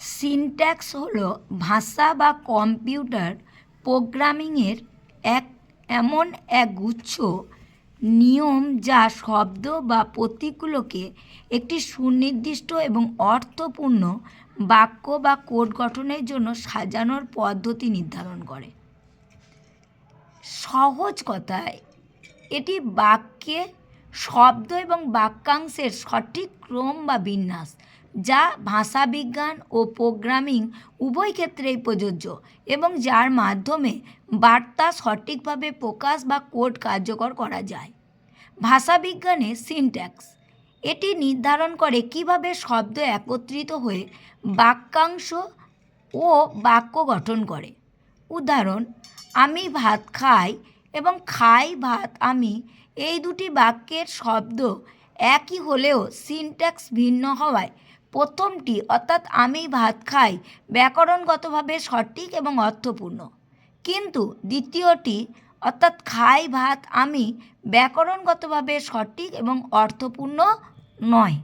Syntax হল ভাষা বা কম্পিউটার প্রোগ্রামিংয়ের এক, এমন এক গুচ্ছ নিয়ম যা শব্দ বা প্রতীকগুলোকে একটি সুনির্দিষ্ট এবং অর্থপূর্ণ বাক্য বা কোড গঠনের জন্য সাজানোর পদ্ধতি নির্ধারণ করে। সহজ কথায়, এটি বাক্যে শব্দ এবং বাক্যাংশের সঠিক ক্রম বা বিন্যাস, যা ভাষাবিজ্ঞান ও প্রোগ্রামিং উভয় ক্ষেত্রেই প্রযোজ্য এবং যার মাধ্যমে বার্তা সঠিকভাবে প্রকাশ বা কোড কার্যকর করা যায়। ভাষাবিজ্ঞানে সিনট্যাক্স এটি নির্ধারণ করে কীভাবে শব্দ একত্রিত হয়ে বাক্যাংশ ও বাক্য গঠন করে। উদাহরণ, আমি ভাত খাই এবং খাই ভাত আমি, এই দুটি বাক্যের শব্দ একই হলেও সিনট্যাক্স ভিন্ন হওয়ায়, প্রথমটি অর্থাৎ আমি ভাত খাই, ব্যাকরণগতভাবে সঠিক এবং অর্থপূর্ণ। কিন্তু দ্বিতীয়টি অর্থাৎ খাই ভাত আমি, ব্যাকরণগতভাবে সঠিক এবং অর্থপূর্ণ নয়।